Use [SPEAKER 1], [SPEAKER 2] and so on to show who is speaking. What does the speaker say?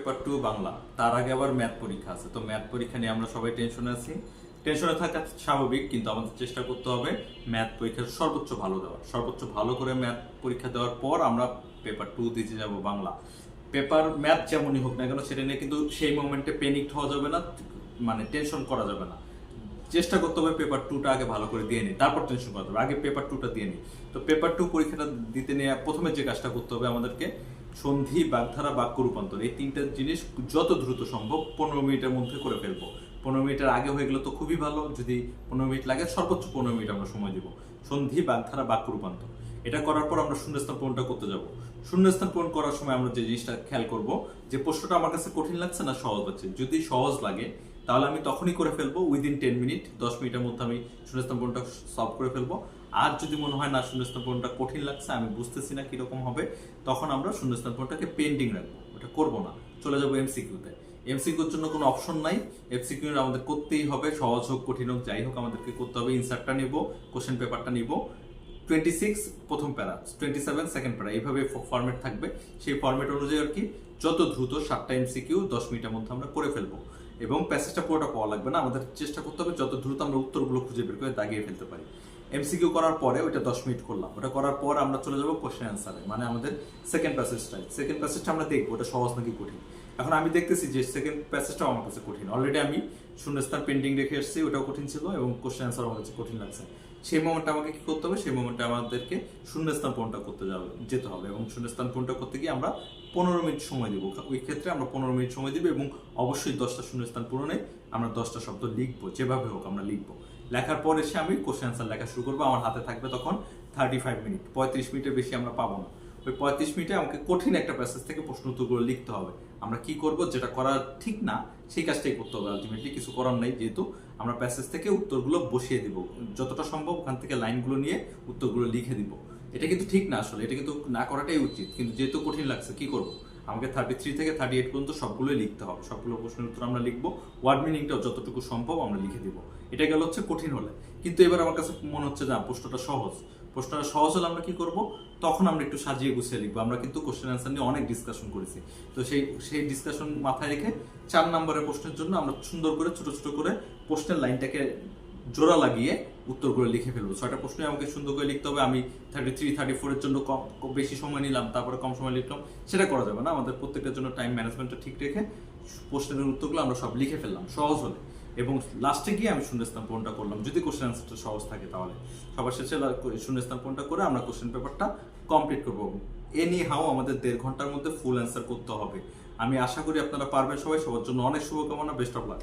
[SPEAKER 1] Paper two Bangla. তার আগে আবার ম্যাথ পরীক্ষা আছে। তো ম্যাথ পরীক্ষা নিয়ে আমরা সবাই টেনশনে আছি। টেনশনে থাকা স্বাভাবিক, কিন্তু আমাদের চেষ্টা করতে হবে ম্যাথ পরীক্ষার সর্বোচ্চ ভালো দেওয়ার। সর্বোচ্চ ভালো করে ম্যাথ পরীক্ষা দেওয়ার পর আমরা পেপার টু দিতে যাব বাংলা। পেপার ম্যাথ যেমনই হোক না কেন, সেটা নিয়ে কিন্তু সেই মোমেন্টে পেনিক হওয়া যাবে না মানে টেনশন করা যাবে না। চেষ্টা করতে হবে পেপার টুটা আগে ভালো করে দিয়ে নিই তারপর টেনশন করা হবে আগে পেপার টুটা দিয়ে নিই। তো পেপার টু পরীক্ষাটা দিতে নিয়ে প্রথমে যে কাজটা করতে হবে আমাদেরকে সন্ধি বাগধারা বাক্য রূপান্তর। এই তিনটা জিনিস যত দ্রুত সম্ভব পনেরো মিনিটের মধ্যে করে ফেলব। পনেরো মিনিটের আগে হয়ে গেলে তো খুবই ভালো। যদি পনেরো মিনিট লাগে, সর্বোচ্চ পনেরো মিনিট আমরা সময় দিব। সন্ধি বাগধারা বাক্য রূপান্তর। এটা করার পর আমরা শূন্যস্থান পূরণটা করতে যাব। শূন্যস্থান পূরণ করার সময় আমরা যে জিনিসটা খেয়াল করব, যে প্রশ্নটা আমার কাছে কঠিন লাগছে না, সহজ লাগছে। যদি সহজ লাগে, তাহলে আমি তখনই করে ফেলব উইদিন টেন মিনিট দশ মিনিটের মধ্যে আমি শূন্যস্থান পূরণটা সলভ করে ফেলব। আর যদি মনে হয় না শূন্যস্থান কঠিন লাগছে, আমি বুঝতেছি না কীরকম হবে, তখন আমরা শূন্যস্থান পূরণটাকে পেন্ডিং রাখব। ওটা করব না। চলে যাব এমসিকিউতে এমসিকিউর জন্য কোনো অপশন নাই। এমসিকিউ আমাদের করতেই হবে, সহজ হোক, কঠিন হোক, যাই হোক, আমাদেরকে করতে হবে। ইনসার্টটা নিব কোশ্চেন পেপারটা নিব। টোয়েন্টি সিক্স প্রথম প্যারা। টোয়েন্টি সেভেন সেকেন্ড প্যারা। এইভাবে ফর্মেট থাকবে। সেই ফর্মেট অনুযায়ী আর কি যত দ্রুত সাতটা এমসিকিউ দশ মিনিটের মধ্যে আমরা করে ফেলব। এবং প্যাসেজটা পুরোটা পাওয়া লাগবে না। আমাদের চেষ্টা করতে হবে, যত দ্রুত আমরা উত্তরগুলো খুঁজে বের করে দাগিয়ে ফেলতে পারি। এমসিকিউ করার পরে ওইটা দশ মিনিট করলাম। ওটা করার পর আমরা চলে যাব কোশ্চেন অ্যান্সারে মানে আমাদের সেকেন্ড প্যাসেজটাই সেকেন্ড প্যাসেজটা আমরা দেখব, ওটা সহজ নাকি কঠিন? এখন আমি দেখতেছি যে সেকেন্ড প্যাসেজটাও আমার কাছে কঠিন। অলরেডি আমি শূন্যস্থান পেন্ডিং রেখে এসেছি, ওটাও কঠিন ছিল এবং কোশ্চেন অ্যান্সার আমার কাছে কঠিন লাগছে। সেই মোমেন্টে আমাকে কি করতে হবে? সেই মোমেন্টে আমাদেরকে শূন্যস্থান পূরণটা করতে যাবে, যেতে হবে এবং শূন্যস্থান পূরণটা করতে গিয়ে আমরা পনেরো মিনিট সময় দেবো। ওই ক্ষেত্রে আমরা পনেরো মিনিট সময় দিব এবং অবশ্যই দশটা শূন্যস্থান পূরণে আমরা দশটা শব্দ লিখব, যেভাবে হোক আমরা লিখব। লেখার পর এসে আমি কোশ্চেন অ্যান্সার লেখা শুরু করব, আমার হাতে থাকবে তখন থার্টি ফাইভ মিনিট পঁয়ত্রিশ মিনিটের বেশি আমরা পাবো না। ওই পঁয়ত্রিশ মিনিটে আমাকে কঠিন একটা প্যাসেজ থেকে প্রশ্ন উত্তরগুলো লিখতে হবে। আমরা কি করব? যেটা করা ঠিক না, সেই কাজটাই করতে হবে। আলটিমেটলি কিছু করার নাই, যেহেতু আমরা প্যাসেজ থেকে উত্তরগুলো বসিয়ে দিব। যতটা সম্ভব ওখান থেকে লাইনগুলো নিয়ে উত্তরগুলো লিখে দিব। এটা কিন্তু ঠিক না আসলে, এটা কিন্তু না করাটাই উচিত। কিন্তু যেহেতু কঠিন লাগছে, কি করব? আমাকে থার্টি থ্রি থেকে থার্টি এইট পর্যন্ত সবগুলোই লিখতে হবে। সবগুলো প্রশ্নের উত্তর আমরা লিখব। ওয়ার্ড মিনিংটাও যতটুকু সম্ভব আমরা লিখে দিব। এটা গেল হচ্ছে কঠিন হলে। কিন্তু এবার আমার কাছে মনে হচ্ছে না, প্রশ্নটা সহজ। প্রশ্নটা সহজ হলে আমরা কি করব? তখন আমরা একটু সাজিয়ে গুছিয়ে লিখব। আমরা কিন্তু কোশ্চেন অ্যান্সার নিয়ে অনেক ডিসকাশন করেছি। তো সেই সেই ডিসকাশন মাথায় রেখে চার নম্বরের প্রশ্নের জন্য আমরা সুন্দর করে, ছোট ছোট করে প্রশ্নের লাইনটাকে জোড়া লাগিয়ে উত্তরগুলো লিখে ফেলব। ছয়টা প্রশ্নই আমাকে সুন্দর করে লিখতে হবে। আমি থার্টি থ্রি থার্টি ফোরের জন্য কম- বেশি সময় নিলাম, তারপরে কম সময় লিখলাম। সেটা করা যাবে না। আমাদের প্রত্যেকটার জন্য টাইম ম্যানেজমেন্টটা ঠিক রেখে প্রশ্নের উত্তরগুলো আমরা সব লিখে ফেললাম। সহজ হলে। এবং লাস্টে গিয়ে আমি শূন্যস্থান পূরণটা করলাম। যদি কোশ্চেন অ্যান্সারটা সহজ থাকে তাহলে। সবার শেষে শূন্য শূন্যস্থান পূরণটা করে আমরা কোশ্চেন পেপারটা কমপ্লিট করব। এনি হাও আমাদের দেড় ঘণ্টার মধ্যে ফুল অ্যান্সার করতে হবে। আমি আশা করি আপনারা পারবেন সবাই। সবার জন্য অনেক শুভকামনা। Best of luck